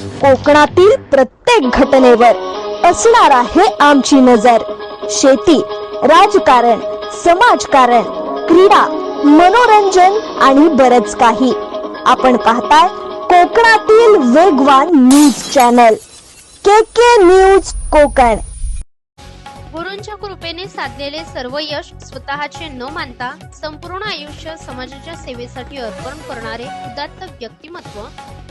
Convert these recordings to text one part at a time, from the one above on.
कोकणातील प्रत्येक घटनेवर असणार आहे आमची नजर. शेती राजकारण समाजकारण क्रीडा मनोरंजन आणि बरच काही. आपण पाहताय कोकणातील वेगवान news channel. K K news Konkan. गुरूंच्या कृपेने साधलेले सर्व यश स्वतःचे न मानता संपूर्ण आयुष्य समाजाच्या सेवेसाठी अर्पण करणारे उदात्त व्यक्तिमत्व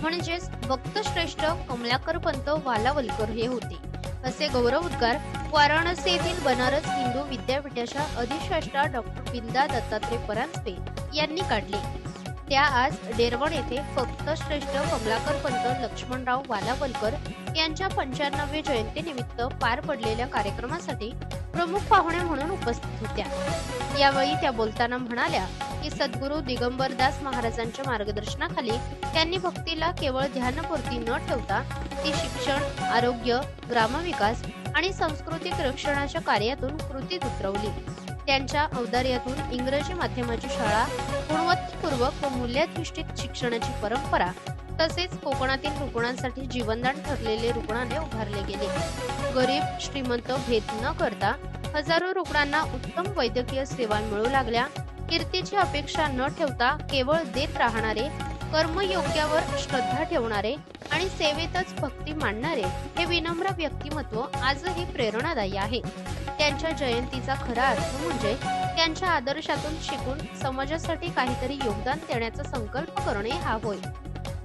म्हणजेच भक्तश्रेष्ठ कमलाकर पंत वालावलकर हे होते. असे गौरव उद्गार वाराणसी येथील बनारस हिंदू विद्यापीठाच्या अधिष्ठाता डॉक्टर बिंदा दत्तात्रय परांजपे यांनी काढले. त्या आज डेरवण येथे फक्त श्रेष्ठ कमलाकर पंत लक्ष्मणराव वालावलकर यांच्या पंच्याण्णवे जयंतीनिमित्त पार पडलेल्या कार्यक्रमासाठी प्रमुख पाहुणे म्हणून उपस्थित होत्या. यावेळी त्या बोलताना म्हणाल्या की सद्गुरू दिगंबरदास महाराजांच्या मार्गदर्शनाखाली त्यांनी भक्तीला केवळ ध्यानपूर्ती न ठेवता ती शिक्षण आरोग्य ग्रामविकास आणि सांस्कृतिक रक्षणाच्या कार्यातून कृतीत उतरवली. त्यांच्या औदार्यातून इंग्रजी माध्यमाची शाळा गुणवत्तापूर्वक व मूल्याधिष्ठित शिक्षणाची परंपरा तसेच कोकणातील रुग्णांसाठी जीवनदान ठरलेले रुग्णालय उभारले गेले. गरीब श्रीमंत भेद न करता हजारो रुग्णांना उत्तम वैद्यकीय सेवा मिळू लागल्या. कीर्तीची अपेक्षा न ठेवता केवळ देत राहणारे कर्मयोग्यावर श्रद्धा ठेवणारे आणि सेवेतच भक्ती मांडणारे हे विनम्र व्यक्तिमत्व आजही प्रेरणादायी आहे. त्यांच्या जयंतीचा खरा अर्थ म्हणजे त्यांच्या आदर्शातून शिकून समाजासाठी काहीतरी योगदान देण्याचा संकल्प करणे हा होय.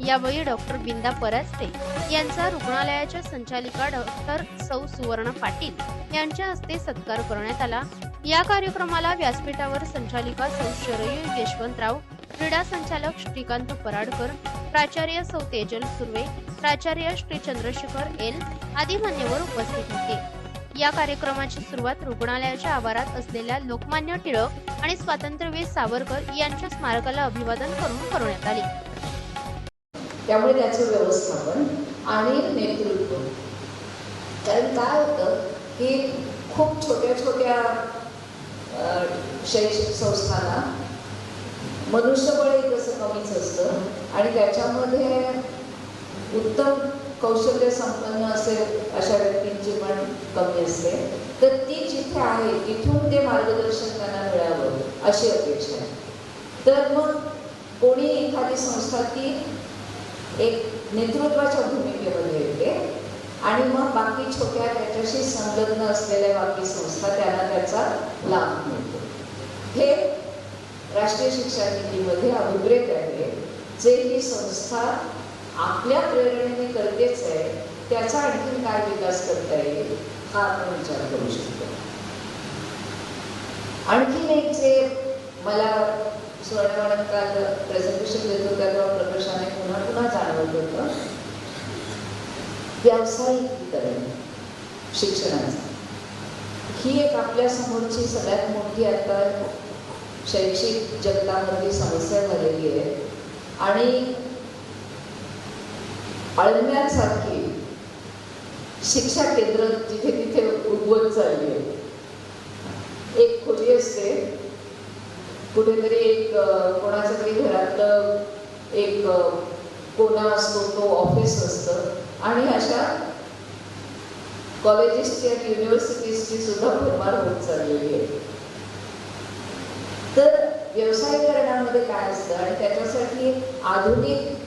यावेळी डॉक्टर बिंदा परास्ते यांचा रुग्णालयाच्या संचालिका डॉक्टर सौ सुवर्ण पाटील यांच्या हस्ते सत्कार करण्यात आला. या कार्यक्रमाला व्यासपीठावर संचालिका सौ शरयू यशवंतराव क्रीडा संचालक श्रीकांत पराडकर प्राचार्य सौ तेजल सुर्वे प्राचार्य श्री चंद्रशेखर एल आदी मान्यवर उपस्थित होते. या कार्यक्रमाची सुरुवात रुग्णालयाच्या आवारात असलेल्या लोकमान्य टिळक आणि स्वातंत्र्यवीर सावरकर यांच्या स्मारकाला अभिवादन करून करण्यात आले. त्यामुळे त्याचं व्यवस्थापन आणि नेतृत्व. कारण काय होतं? की खूप छोट्या छोट्या शैक्षणिक संस्थांना मनुष्यबळ एक असं कमीच असतं आणि त्याच्यामध्ये उत्तम कौशल्य संपन्न असेल अशा व्यक्तींची पण कमी असते. तर ती जिथे आहे तिथून ते मार्गदर्शन त्यांना मिळावं अशी अपेक्षा आहे. तर मग कोणी एखादी संस्था ती एक नेतृत्वाच्या भूमिकेमध्ये येते आणि मग बाकी छोट्या त्याच्याशी संलग्न असलेल्या बाकी संस्था त्यांना त्याचा लाभ मिळतो. हे राष्ट्रीय शिक्षण नीतीमध्ये अभिप्रेत आहे. जे ही संस्था आपल्या प्रेरणेने करतेच आहे त्याचा आणखीन काय विकास करता येईल हा आपण विचार करू शकतो. आणखीन एक जे मला स्वर्णवाडन काल प्रेझेंटेशन देत होत्या तेव्हा प्रकर्षाने पुन्हा पुन्हा जाणवत होतं. व्यावसायिकीकरण शिक्षणाचं. ही एक आपल्या समोरची सगळ्यात मोठी आता शैक्षिक जगतामधली समस्या झालेली आहे. आणि अळण्यासारखी शिक्षा केंद्र जिथे तिथे उगवत चालली आहे. एक खोली असते. कुठेतरी एक कोणाच्या तरी घरातलं एक कोणा असतो तो ऑफिस असतं. आणि अशा कॉलेजेसची आणि युनिव्हर्सिटीजची सुद्धा भरमार होत चाललेली आहे. तर व्यवसाय करण्यामध्ये काय असतं? आणि त्याच्यासाठी आधुनिक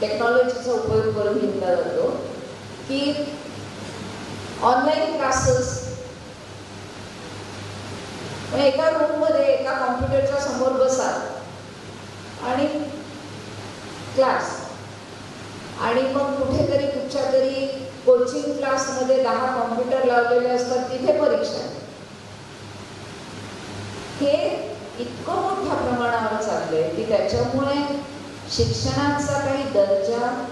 टेक्नॉलॉजीचा उपयोग करून घेतला जातो. की ऑनलाईन क्लासेस एका रूममध्ये एका कॉम्प्युटरच्या समोर बसा आणि क्लास आणि मग कुठेतरी कुठच्या तरी कोचिंग क्लासमध्ये दहा कॉम्प्युटर लावलेले असतात तिथे परीक्षा हे इतकं मोठ्या प्रमाणावर चाललंय की त्याच्यामुळे शिक्षणाचा काही दर्जा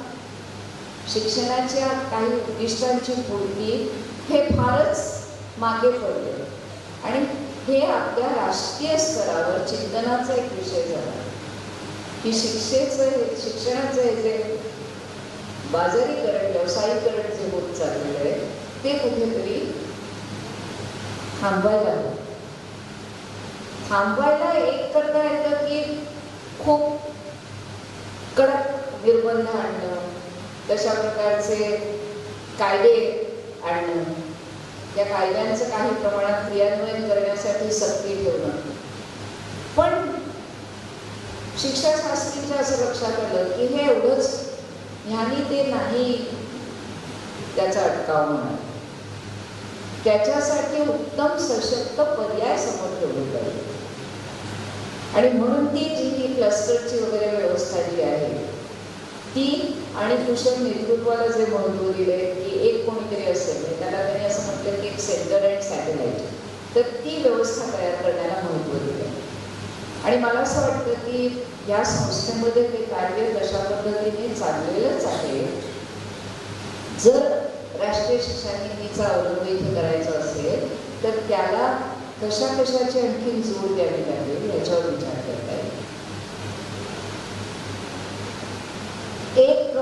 शिक्षणाच्या काही उद्दिष्टांची पूर्ती हे फारच मागे पडले. आणि हे आपल्या राष्ट्रीय स्तरावर चिंतनाचा एक विषय झाला. की शिक्षेचं हे शिक्षणाचं हे जे बाजारीकरण व्यावसायिकरण जे होत चाललेलं आहे ते कुठेतरी थांबवायला हवं. थांबवायला एक करता येतं की खूप कडक निर्बंध आणणं तशा प्रकारचे कायदे आणणं या कायद्यांचं काही प्रमाणात क्रियान्वयन करण्यासाठी सक्ती ठेवणं. पण शिक्षाशास्त्रीच्या असं लक्षात आलं की हे एवढंच ह्यानी ते नाही त्याचा अटकाव म्हणा त्याच्यासाठी उत्तम सशक्त पर्याय समोर ठेवले पाहिजे आणि म्हणून ती जी ही क्लस्टरची वगैरे व्यवस्था जी आहे ती आणि कुशल नेतृत्वाला जे महत्त्व दिले की एक कोणीतरी असेल त्याला त्यांनी असं म्हटलं की एक सेंटर अँड सॅटेलाइट तर ती व्यवस्था तयार करण्याला महत्त्व दिलं आणि मला असं वाटतं की या संस्थेमध्ये ते कार्य कशा पद्धतीने चाललेलंच आहे जर राष्ट्रीय शिक्षण नीतीचा अवलंब इथे करायचा असेल तर त्याला कशा कशाची आणखी जोड द्यावी लागेल याच्यावर विचार करता येईल एक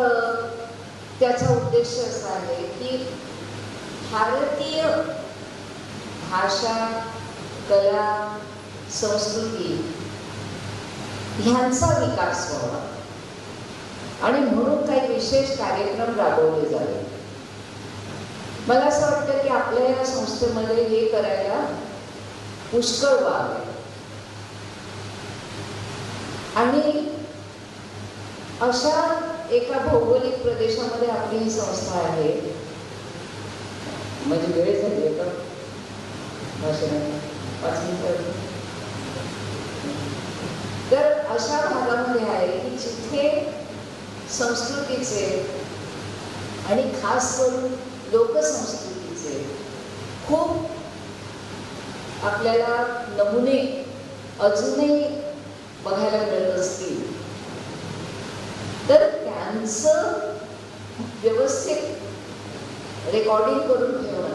त्याचा उद्देश असा आहे की भारतीय भाषा कला संस्कृती ह्यांचा विकास व्हावा. आणि म्हणून काही विशेष कार्यक्रम राबवले जावे. मला असं वाटतं की आपल्या या संस्थेमध्ये हे करायला पुष्कळ वाव आहे आणि अशा एका भौगोलिक प्रदेशामध्ये आपली ही संस्था आहे. म्हणजे वेळ झाली का? पाच तर अशा भागामध्ये आहे की जिथे संस्कृतीचे आणि खास करून लोकसंस्कृतीचे खूप आपल्याला नमुने अजूनही बघायला मिळत असतील. तर त्यांचं व्यवस्थित रेकॉर्डिंग करून ठेवणं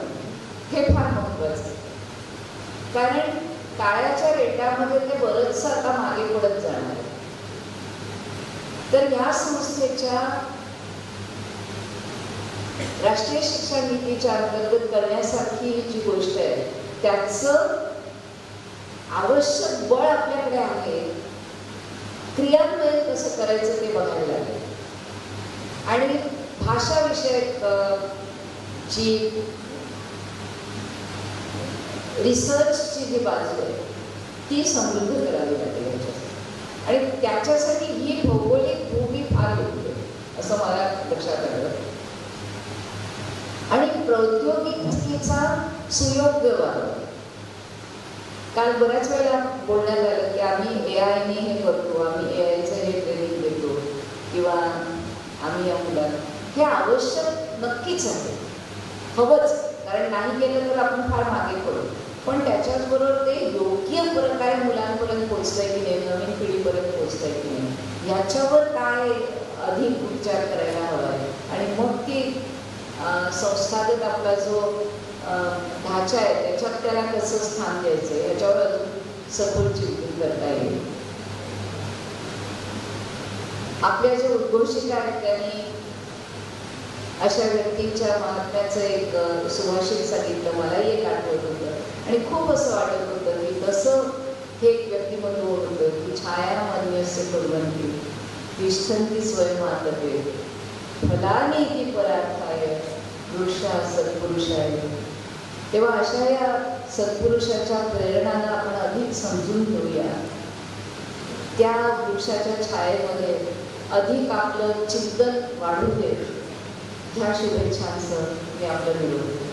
हे फार महत्वाचं आहे. कारण काळाच्या रेटामध्ये ते बरंचसं आता मागे पडत जाणार आहे. तर या संस्थेच्या राष्ट्रीय शिक्षा नीतीच्या अंतर्गत करण्यासारखी ही जी गोष्ट आहे त्याचं आवश्यक बळ आपल्याकडे आहे. क्रियान्वयन कसं करायचं ते बघायला लागेल. आणि भाषा विषयक जी रिसर्चची जी बाजू आहे ती समृद्ध करावी लागेल आणि त्याच्यासाठी ही भौगोलिक भूमी फार योग्य असं मला लक्षात आलं. प्रौद्योगिकीचा सुयोग्य वापर काल बऱ्याच वेळेला बोलण्यात आलं की आम्ही ए आयने हे करतो आम्ही ए आयचं हे ट्रेनिंग देतो किंवा आम्ही या मुलांना. हे आवश्यक नक्कीच आहे. हवंच कारण नाही केलं तर आपण फार मागे पडू. पण त्याच्याचबरोबर ते योग्य प्रकारे मुलांपर्यंत पोचतंय की नाही नवीन पिढीपर्यंत पोचतंय की नाही याच्यावर काय अधिक उपचार करायला हवा आहे? आणि मग ती संस्थागत आपला जो अं, ढाचा आहे त्याच्यात त्याला कसं स्थान द्यायचं याच्यावर अजून सखोल चिंतन करता येईल. आपल्या जे उद्घोषिका आहेत त्यांनी अशा व्यक्तींच्या महात्म्याचं एक सुभाषित सांगितलं मलाही एक आठवत होतं. आणि खूप असं वाटत होतं की कसं हे एक व्यक्तिमत्व होतं की छाया मान्यस्य कुर्वंती स्वयं स्वयंमातते फलानी ती परार्थाय. वृक्षा आहे तेव्हा अशा या सत्पुरुषाच्या प्रेरणांना आपण अधिक समजून घेऊया. त्या वृक्षाच्या छायेमध्ये अधिक आपलं चिंतन वाढू दे. ह्या शुभेच्छांसह मी आपलं निरोप